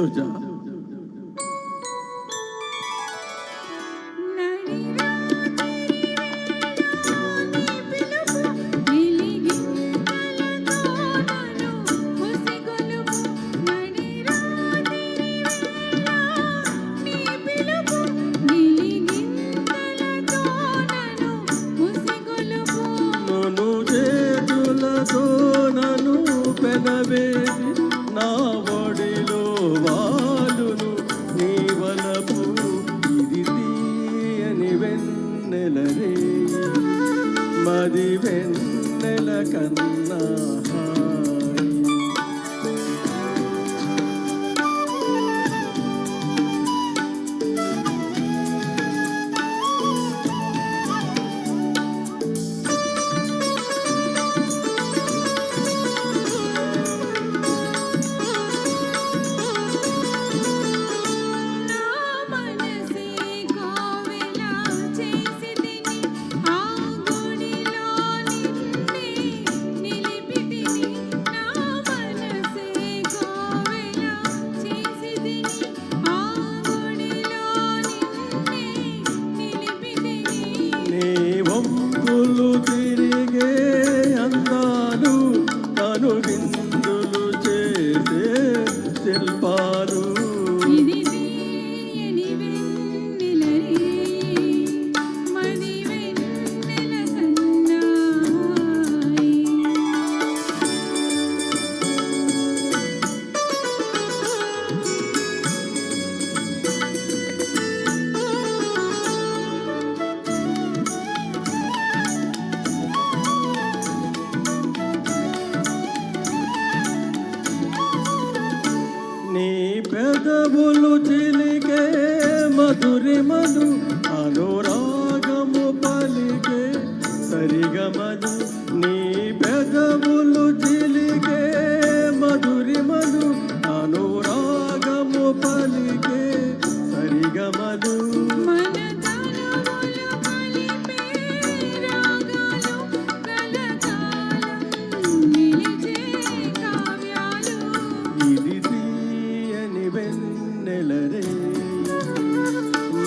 సుజా నన్ను చేతులతో నా ఒడిలో మది వెన్నెల కన్నా మధురిమను అనురాగము పలికే సరిగమను నీ పెదవులు చిలికే మధురిమను అనురాగము పలికే సరిగమను ఇది తీయని వెన్నెల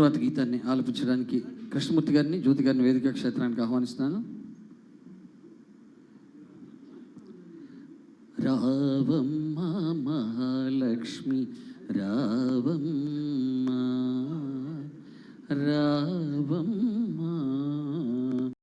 తర్వాత గీతాన్ని ఆలపించడానికి కృష్ణమూర్తి గారిని జ్యోతి గారిని వేదిక క్షేత్రానికి ఆహ్వానిస్తున్నాను రావమ్మ